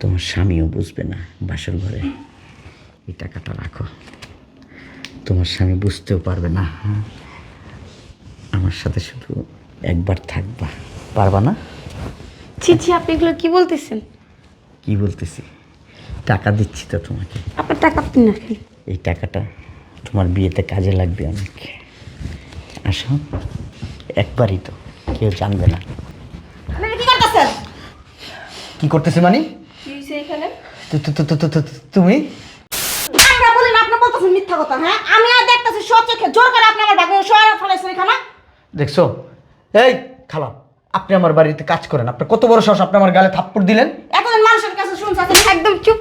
তোমার স্বামীও বুঝবে না বাসর ঘরে। এই টাকাটা রাখো। তোমার স্বামী বুঝতেও পারবে না হ্যাঁ? আমার সাথে শুধু একবার থাকবা। পারবা না? ছি ছি আপনি এগুলো কি বলতেছেন? কি বলতেছি? টাকা দিচ্ছি তো তোমাকে। আপনার টাকা আপনি রাখেন। এই টাকাটা তোমার বিয়েতে কাজে লাগবে অনেক। আসো। একবারই তো কেউ জানবে না। কি করতেছে মানে কি হয়েছে এখানে তু- তু- তু- তু- তু- তু- তুমি? আমরা বলি না আপনি বলতেছেন মিথ্যা কথা হ্যাঁ? আমি আর দেখতেছি সব চোখে জোর করে আপনি আমার ভাগে শোয়া ফেলাইছেন এখানে। দেখছ? এই খালা আপনি আমার বাড়িতে কাজ করেন। আপনার কত বড় সাহস আপনি আমার গালে থাপ্পড় দিলেন? এতদিন মানুষের কাছে শুনছেন একদম চুপ।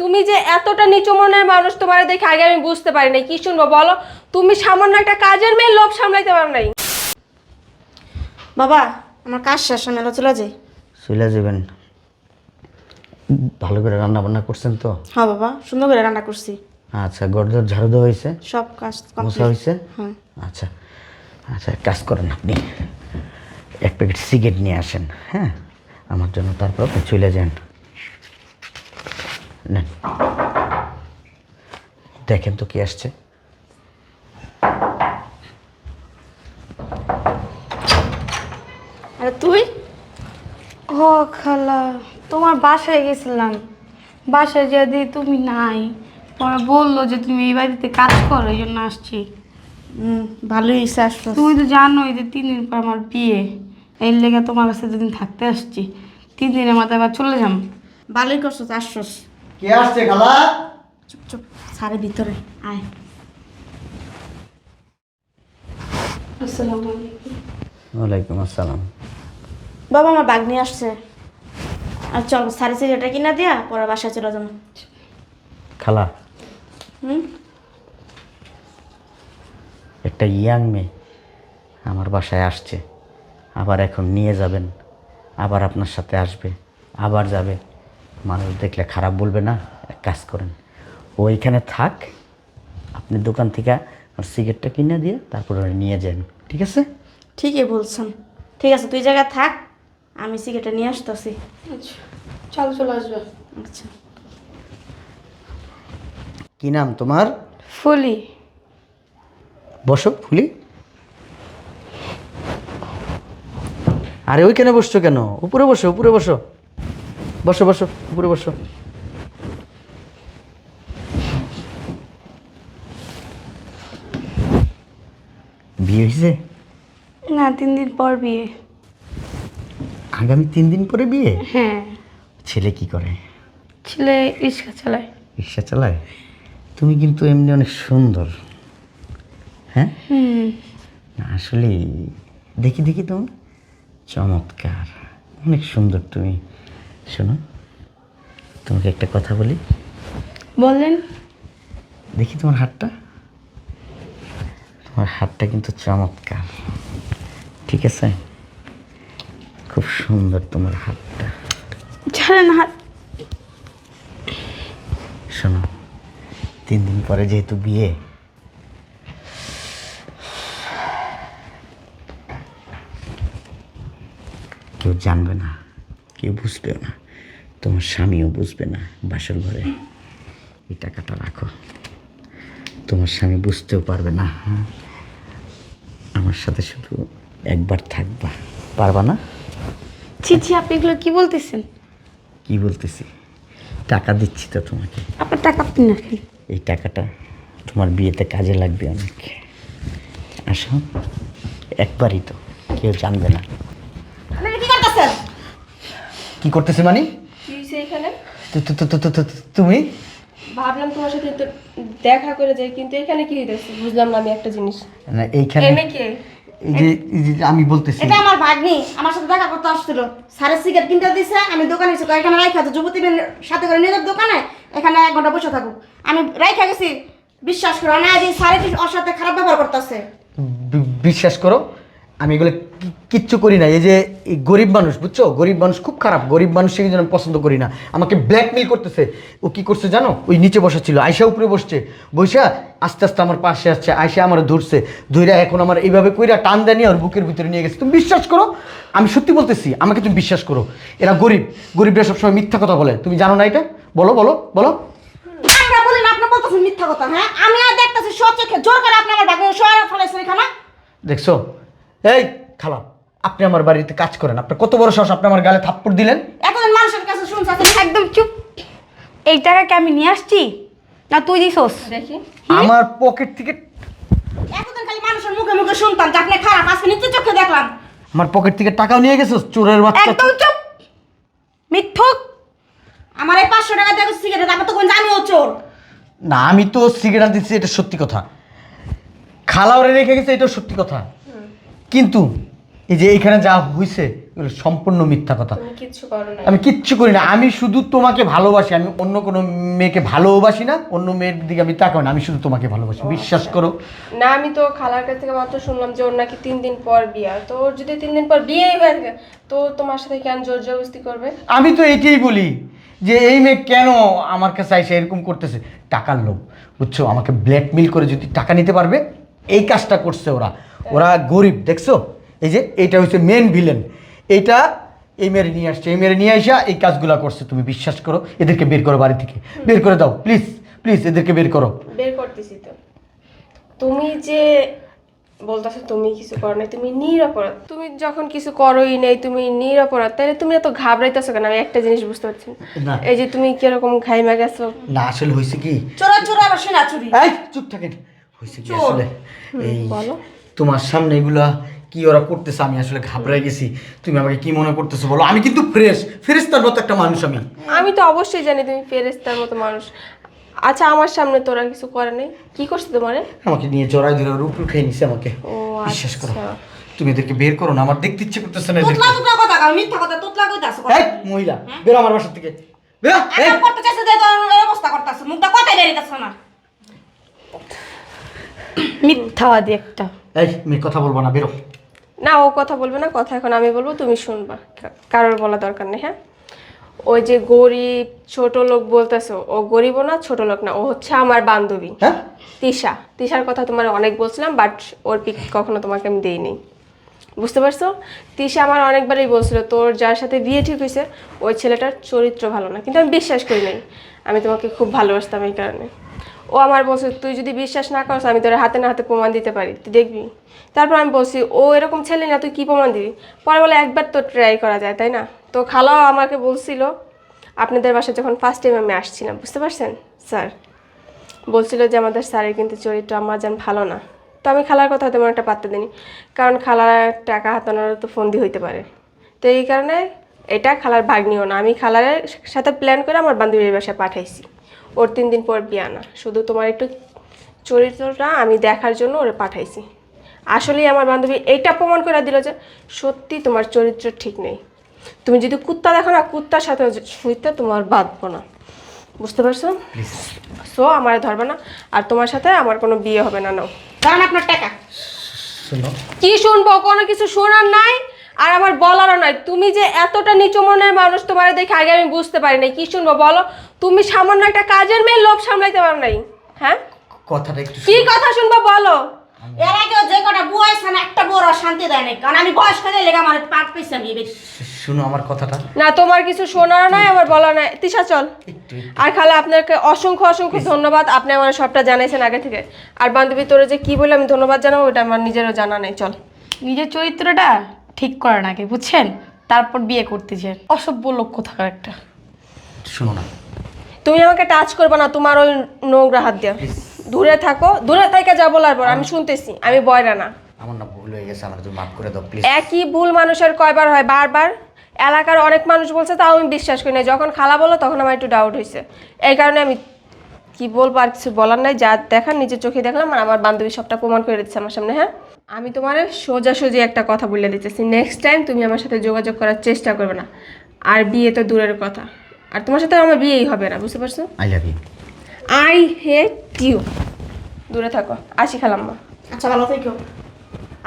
তুমি যে এতটা নিচু মনের মানুষ তোমার দেখে আগে আমি বুঝতে পারি নাই। কি শুনব বলো? তুমি সামান্য একটা কাজের মেয়ে লোভ সামলাইতে পারো নাই। বাবা আমার কাজ শেষ এলো চলে যাই। চলে যাবেন। ভালো করে রান্না বান্না করছেন তো? হ্যাঁ বাবা সুন্দর করে রান্না করছি। আচ্ছা গরদর ঝাড়ু দেওয়া হয়েছে? সব কাজ মোছা কমপ্লিট হয়েছে? হ্যাঁ। আচ্ছা আচ্ছা কাজ করেন আপনি। এক প্যাকেট সিগারেট নিয়ে আসেন হ্যাঁ? আমার জন্য তারপর আপনি চলে যান। নেন। দেখেন তো কি আসছে আরে তুই ও খালা তোমার বাসায় গেছিলাম। বাসায় যদি তুমি নাই। পরে বলল যে তুমি এই বাড়িতে কাজ করো এই জন্য আসছি। হুম ভালোই হয়েছে আসলো তুমি তো জানোই যে তিন দিন পর আমার বিয়ে। এর লেগে তোমার কাছে দুদিন থাকতে আসছি। তিন দিনের মাথায় আবার চলে যাম। ভালোই করছ আসছোস কে আসছে খালা? চুপ চুপ সারে ভিতরে আয়। আসসালামু আলাইকুম। ওয়ালাইকুম আসসালাম। বাবা আমার বাগ নিয়ে আসছে। আর চল সাড়ে সিগারেটটা কিনা দিয়া পরে বাসায় চলে যাব। খালা। হুম? একটা ইয়াং মেয়ে আমার বাসায় আসছে। আবার এখন নিয়ে যাবেন আবার আপনার সাথে আসবে আবার যাবে। মানুষ দেখলে খারাপ বলবে না? এক কাজ করেন ও এখানে থাক আপনি দোকান থেকে আর সিগারেটটা কিনে দিয়ে তারপরে নিয়ে যান ঠিক আছে? ঠিকই বলছেন। ঠিক আছে তুই জায়গায় থাক আমি সিগারেটটা নিয়ে আসতেছি। আচ্ছা চলো চলে আসবে। আচ্ছা। কি নাম তোমার? ফুলি। বসো ফুলি। আরে ওইখানে বসছো কেন? উপরে বসো উপরে বসো। বসো বসো উপরে বসো। বিয়ে হয়েছে না তিন দিন পর বিয়ে। আগামী তিন দিন পরে বিয়ে? হ্যাঁ। ছেলে কি করে? ছেলে রিক্সা চালায়। রিক্সা চালায়? তুমি কিন্তু এমনি অনেক সুন্দর। হ্যাঁ? হুম। না, আসলে দেখি দেখি তোমার চমৎকার। অনেক সুন্দর তুমি। শোনো তোমাকে একটা কথা বলি। বললেন দেখি তোমার হাতটা। তোমার হাতটা কিন্তু চমৎকার। ঠিক আছে? খুব সুন্দর তোমার হাতটা। ছাড়েন হাত। শোনো তিন দিন পরে যেহেতু বিয়ে কেউ জানবে না কেউ বুঝবেও না তোমার স্বামীও বুঝবে না বাসর ঘরে। এই টাকাটা রাখো। তোমার স্বামী বুঝতেও পারবে না হ্যাঁ? আমার সাথে শুধু একবার থাকবা পারবা না? ছি ছি আপনি এগুলো কি বলতেছেন? কি বলতেছি? টাকা দিচ্ছি তো তোমাকে। আপনার টাকা আপনি রাখেন এই টাকাটা তোমার বিয়েতে কাজে লাগবে অনেক। আসো একবারই তো কেউ জানবে না। কি করতেছে মানে? এখানে? তুমি? ভাবলাম তোমার সাথে দেখা করে যাই কিন্তু এখানে কি হইতেছে? বুঝলাম না আমি একটা জিনিস। না এইখানে কে? এই যে এই যে আমি বলতেছি। এটা আমার ভাগ্নি আমার সাথে দেখা করতে আসছিল। স্যারের সিগারেট কিনতে দিছে আমি দোকানে এসে এখানে রাইখা তো যুবতী সাথে করে নিয়ে দোকানে এখানে এক ঘণ্টা বসে থাকুক। আমি রাইখা গেছি বিশ্বাস করো না দিন স্যারের ওর সাথে খারাপ ব্যবহার করতেছে। বিশ্বাস করো আমি এগুলো কিচ্ছু করি না এই যে এই গরিব মানুষ বুঝছ? গরিব মানুষ খুব খারাপ। গরিব মানুষকে কিন্তু আমি পছন্দ করি না। আমাকে ব্ল্যাকমেল করতেছে। ও কি করছে জানো? ওই নিচে বসা ছিল আয়সা উপরে বসছে। বৈশা আস্তে আস্তে আমার পাশে আসছে। আয়সা আমার ধরছে। ধইরা এখন আমার এইভাবে কইরা টান দেনি আর বুকের ভিতরে নিয়ে গেছে। তুমি বিশ্বাস করো? আমি সত্যি বলতেছি আমাকে তুমি বিশ্বাস করো। এরা গরিব। গরিবরা সবসময় মিথ্যা কথা বলে। তুমি জানো না এটা? বলো বলো বলো। আমরা বলি না আপনি বলতেছেন মিথ্যা কথা হ্যাঁ? আমি আর দেখতেছি সচেখে জোর করে আপনি আমার বাগানে শোয়া ফেলেছেন এখানে। দেখছ? এই খালা। আপনি আমার বাড়িতে কাজ করেন। আপনার কত বড় সাহস আপনি আমার গালে থাপ্পড় দিলেন? এখন মানুষের কাছে শুনছেন একদম চুপ। এই টাকাকে আমি নিয়ে আসছি না তুই দিছস? দেখি। আমার পকেট থেকে এতদিন খালি মানুষের মুখে মুখে শুনতাম যে আপনি খারাপ আজকে নিচে চোখে দেখলাম। আমার পকেট থেকে টাকাও নিয়ে গেছো চোরের বাচ্চা। একদম চুপ। মিথ্যুক। আমার এই পাঁচশো টাকা দিয়ে সিগারেট আমি তো কোন জানিও চোর। না আমি তো সিগারেট দিচ্ছি এটা সত্যি কথা। খালাওরে রেখে গেছে এটা সত্যি কথা। কিন্তু এই যে এখানে যা হয়েছে এগুলো সম্পূর্ণ মিথ্যা কথা। তুমি কিচ্ছু করো না আমি কিচ্ছু করি না। আমি শুধু তোমাকে ভালোবাসি। আমি অন্য কোনো মেয়েকে ভালোবাসি না অন্য মেয়ের দিকে আমি তাকাই না। আমি শুধু তোমাকে ভালোবাসি। বিশ্বাস করো। না আমি তো খালার কাছ থেকে মাত্র শুনলাম যে ওর নাকি তিন দিন পর বিয়া। তো ওর যদি তিন দিন পর বিয়ে হয়ে থাকে তো তোমার সাথে কেন জোর জবরদস্তি করবে? আমি তো এটাই বলি যে এই মেয়ে কেন আমার কাছে এসে এরকম করতেছে? টাকার লোভ। বুঝছ? আমাকে ব্ল্যাকমেল করে যদি টাকা নিতে পারবে এই কাজটা করছে ওরা। ওরা গরিব দেখছ? এই যে এটা হচ্ছে মেন ভিলেন এইটা এই মেরে নিয়ে আসছে এই মেরে নিয়ে আসা এই কাজগুলো করছে তুমি বিশ্বাস করো এদেরকে বের করো বাড়ি থেকে। বের করে দাও প্লিজ প্লিজ এদেরকে বের করো। বের করতেছি তো। তুমি যে বলতেছো তুমি কিছু করো নাই তুমি নিরপরাধ। তুমি যখন কিছু করোই নেই তুমি নিরপরাধ। তাহলে তুমি এত ঘাবড়াইতেছো কেন? আমি একটা জিনিস বুঝতে পারছি না। না। এই যে তুমি কীরকম খাইমা গেছো। না আসলে হয়েছে কি? চোরা চোরা আবার সেনা চুরি। এই চুপ থাকেন। হয়েছে কি আসলে? এই বলো। তোমার সামনে এগুলা কি ওরা করতেছে আমি আসলে ঘাবড়াই গেছি। তুমি আমাকে কি মনে করতেছো বলো? আমি কিন্তু ফ্রেশ ফ্রেশ তার মতো একটা মানুষ আমি। আমি তো অবশ্যই জানি তুমি ফেরেস্তার মতো মানুষ। আচ্ছা আমার সামনে তোরা কিছু করে নেই। কি করছে তোমারে? আমাকে নিয়ে জড়াই ধরে রূপ উঠে নিছে আমাকে। বিশ্বাস করো। আচ্ছা। তুমি এদেরকে বের করো না আমার দেখতে ইচ্ছে করতেছে না তোতলা তোতলা কথা কও মিথ্যা কথা তোতলা কইতাছ এই মহিলা বেরো আমার বাসা থেকে। বেরো এই। করতে চাইছে যে তোর অবস্থা করতেছ মুখটা কথাই বেরিতেছ না। মিথ্যাবাদী একটা। এই মেয়ে কথা বলব না বেরো। না ও কথা বলবে না কথা এখন আমি বলব তুমি শুনবা। কারোর বলা দরকার নেই হ্যাঁ? ওই যে গরিব ছোট লোক বলতেছো ও গরিবও না ছোট লোক না ও হচ্ছে আমার বান্ধবী। হ্যাঁ? তিশা। তিশার কথা তোমার অনেক বলছিলাম বাট ওর পিক কখনো তোমাকে আমি দিইনি। বুঝতে পারছ? তিশা আমার অনেকবারই বলছিল তোর যার সাথে বিয়ে ঠিক হয়েছে ওই ছেলেটার চরিত্র ভালো না। কিন্তু আমি বিশ্বাস করি নাই। আমি তোমাকে খুব ভালোবাসতাম এই কারণে। ও আমার বলছে, তুই যদি বিশ্বাস না করস, আমি তোর হাতে না হাতে প্রমাণ দিতে পারি। তুই দেখবি। তারপর আমি বলছি, ও এরকম ছেলে না, তুই কী প্রমাণ দিবি? পরে বলে, একবার তো ট্রাই করা যায়, তাই না? তো খালাও আমাকে বলছিল, আপনাদের বাসায় যখন ফার্স্ট টাইম আমি আসছিলাম, বুঝতে পারছেন স্যার বলছিল যে, আমাদের স্যারের কিন্তু চরিত্র আমার যেন ভালো না। তো আমি খালার কথা তেমন একটা পাত্তা দিইনি, কারণ খালার টাকা হাতানোর তো ফন্দি হইতে পারে। তো এই কারণে এটা খালার ভাগ্নিও না, আমি খালারের সাথে প্ল্যান করে আমার বান্ধবীর বাসায় পাঠাইছি। ওর তিন দিন পর বিয়া না। শুধু তোমার একটু চরিত্রটা আমি দেখার জন্য ওরে পাঠাইছি। আসলেই আমার বান্ধবী এইটা প্রমাণ করে দিল যে সত্যি তোমার চরিত্র ঠিক নেই। তুমি যদি কুত্তা দেখো না কুত্তার সাথে শুইতে তোমার বাঁধবো না। বুঝতে পারছ? সো আমার ধরবে না। আর তোমার সাথে আমার কোনো বিয়ে হবে না নাও। কারণ আপনার টাকা। কি শুনব? কোনো কিছু শোনার নাই? আর আমার বলারও নয় তুমি যে এতটা নিচু মনের মানুষ তোমার দেখে আগে আমি বুঝতে পারি নাই। কি শুনব বলো? তুমি সামান্য একটা কাজের মেয়ে লোভ সামলাইতে পারো নাই। হ্যাঁ? কথাটা একটু কি কথা শুনব বলো? এর আগেও যে কটা বুয়া আছে না একটা বড় শান্তি দেয় নাই। কারণ আমি বয়স করে লেগে আমার পাঁচ পয়সা নিয়ে শুনো আমার কথাটা। না তোমার কিছু শোনারও নাই আমার বলার নাই। তিশা চল। আর খালা আপনাকে অসংখ্য অসংখ্য ধন্যবাদ। আপনি আমার সবটা জানাইছেন আগে থেকে। আর বান্ধবী তোরে যে কি বলে আমি ধন্যবাদ জানাব ওটা আমার নিজেরও জানা নেই। চল। নিজের চরিত্রটা? ঠিক করেন আগে বুঝছেন? তারপর বিয়ে করতে করতেছেন অসভ্য লক্ষ্য থাকার একটা। শোনো না। তুমি আমাকে টাচ করবে না তোমার ওই নোংরা হাত দিয়ে। দূরে থাকো দূরে থেকে যা বলার পর আমি শুনতেছি আমি বয়রা না। আমার না ভুল হয়ে গেছে আমার তুমি মাফ করে দাও প্লিজ একই ভুল মানুষের কয়বার হয়? বারবার? এলাকার অনেক মানুষ বলছে তাও আমি বিশ্বাস করি না। যখন খালা বলো তখন আমার একটু ডাউট হয়েছে। এই কারণে আমি কি বলব আর কিছু বলার নাই। যা দেখার নিজের চোখে দেখলাম আর আমার বান্ধবী সবটা প্রমাণ করে দিচ্ছে আমার সামনে হ্যাঁ? আমি তোমার সোজাসুজি একটা কথা বলে দিতেছি। নেক্সট টাইম তুমি আমার সাথে যোগাযোগ করার চেষ্টা করবে না। আর বিয়ে তো দূরের কথা। আর তোমার সাথে আমার বিয়েই হবে না বুঝতে পারছ? I love you I hate you দূরে থাকো। আসি খালাম্মা। আচ্ছা ভালো থেকো।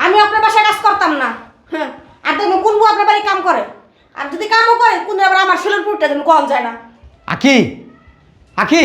আমি আপনার বাসায় কাজ করতাম না। হ্যাঁ আর দেখুন কোন বউ আপনার বাড়ি কাম করে। আর যদি কামও করে কোন আবার আমার ছেলের পুরটা যেন কম যায় না। আখি আখি